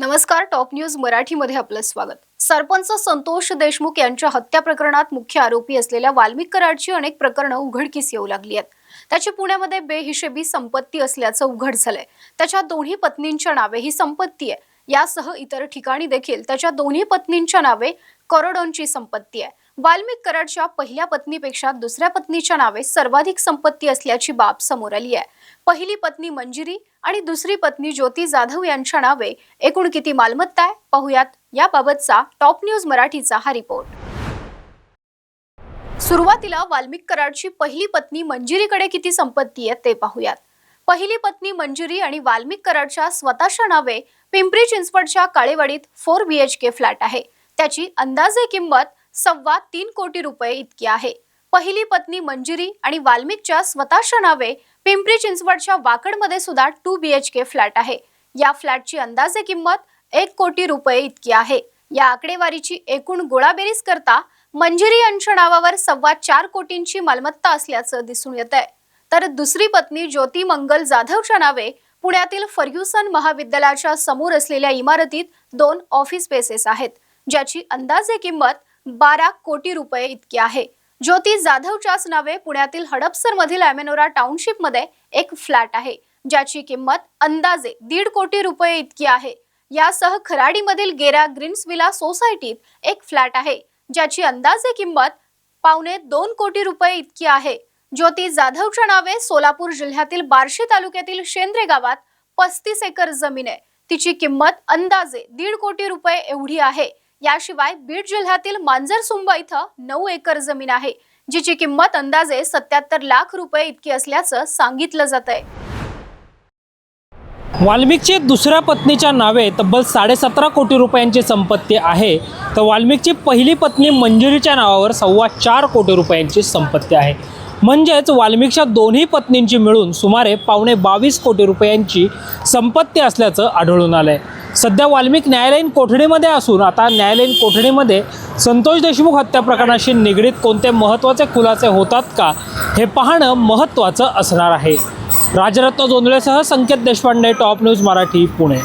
नमस्कार top news मराठीमध्ये आपलं स्वागत. सरपंच संतोष देशमुख यांच्या हत्या प्रकरणात मुख्य आरोपी असलेल्या वाल्मिक कराडची अनेक प्रकरणं उघडकीस येऊ लागली आहेत. त्याची पुण्यामध्ये बेहिशेबी संपत्ती असल्याचं उघड झालंय. त्याच्या दोन्ही पत्नींच्या नावे ही संपत्ती आहे. यासह इतर ठिकाणी देखील त्याच्या दोन्ही पत्नींच्या नावे करोडोंची संपत्ती आहे. वाल्मिक कराडच्या पहिल्या पत्नीपेक्षा दुसऱ्या पत्नीच्या नावे सर्वाधिक संपत्ती असल्याची बाब समोर आली आहे. पहिली पत्नी मंजिरी आणि दुसरी पत्नी ज्योती जाधव यांच्या नावे एकूण किती मालमत्ता आहे? पाहुयात. याबाबतचा टॉप न्यूज मराठीचा हा रिपोर्ट. सुरुवातीला वाल्मिक कराडची पहिली पत्नी मंजिरीकडे किती संपत्ती आहे ते पाहूयात. पहिली पत्नी मंजुरी आणि वाल्मिक कराडच्या स्वतःच्या नावे पिंपरी चिंचवडच्या काळेवाडीत four B H K flat आहे. त्याची अंदाजे किंमत सव्वा तीन कोटी रुपये इतकी आहे. पहिली पत्नी मंजुरी आणि वाल्मिकच्या स्वतःच्या नावे पिंपरी चिंचवडच्या वाकडमध्ये सुद्धा two B H K flat आहे. या फ्लॅटची अंदाजे किंमत एक कोटी रुपये इतकी आहे. या आकडेवारीची एकूण गोळाबेरीज करता मंजिरी यांच्या नावावर सव्वा चार कोटींची मालमत्ता असल्याचं दिसून येत आहे तर दुसरी पत्नी ज्योती मंगल जाधवच्या नावे पुण्यातील फर्ग्युसन महाविद्यालयाच्या समोर असलेल्या इमारतीत दोन ऑफिस स्पेसेस आहेत ज्याची अंदाजे किंमत बारा कोटी रुपये इतकी आहे. ज्योती जाधवच्याच नावे पुण्यातील हडपसर मधील टाउनशिपमध्ये टाउनशिपमध्ये एक फ्लॅट आहे ज्याची किंमत अंदाजे दीड कोटी रुपये इतकी आहे. यासह खराडीमधील गेरा ग्रीन्स विला सोसायटीत एक फ्लॅट आहे ज्याची अंदाजे किंमत पावणे दोन कोटी रुपये इतकी आहे. ज्योती जाधवच्या नावे सोलापूर जिल्ह्यातील बार्शी तालुक्यातील शेंद्रे गावात पस्तीस एकर जमीन आहे. तिची किंमत अंदाजे दीड कोटी रुपये एवढी आहे. याशिवाय बीड जिल्ह्यातील मांजरसुंब इथं नऊ एकर जमीन आहे जिची किंमत अंदाजे सत्याहत्तर लाख रुपये इतकी असल्याचं सांगितलं जात आहे वाल्मिकची दुसऱ्या पत्नीच्या नावे तब्बल साडेसतरा कोटी रुपयांची संपत्ती आहे. तर वाल्मिकची पहिली पत्नी मंजुरीच्या नावावर सव्वा चार कोटी रुपयांची संपत्ती आहे. म्हणजेच वाल्मिकच्या दोन्ही पत्नींची मिळून सुमारे पावणे बावीस कोटी रुपयांची संपत्ती असल्याचं आढळून आलं आहे सध्या वाल्मिक न्यायालयीन कोठडीमध्ये असून आता न्यायालयीन कोठडीमध्ये संतोष देशमुख हत्या प्रकरणाशी निगडीत कोणते महत्त्वाचे खुलासे होतात का हे पाहणं महत्त्वाचं असणार आहे. राजरत्न जोंधळेसह संकेत देशपांडे टॉप न्यूज मराठी पुणे.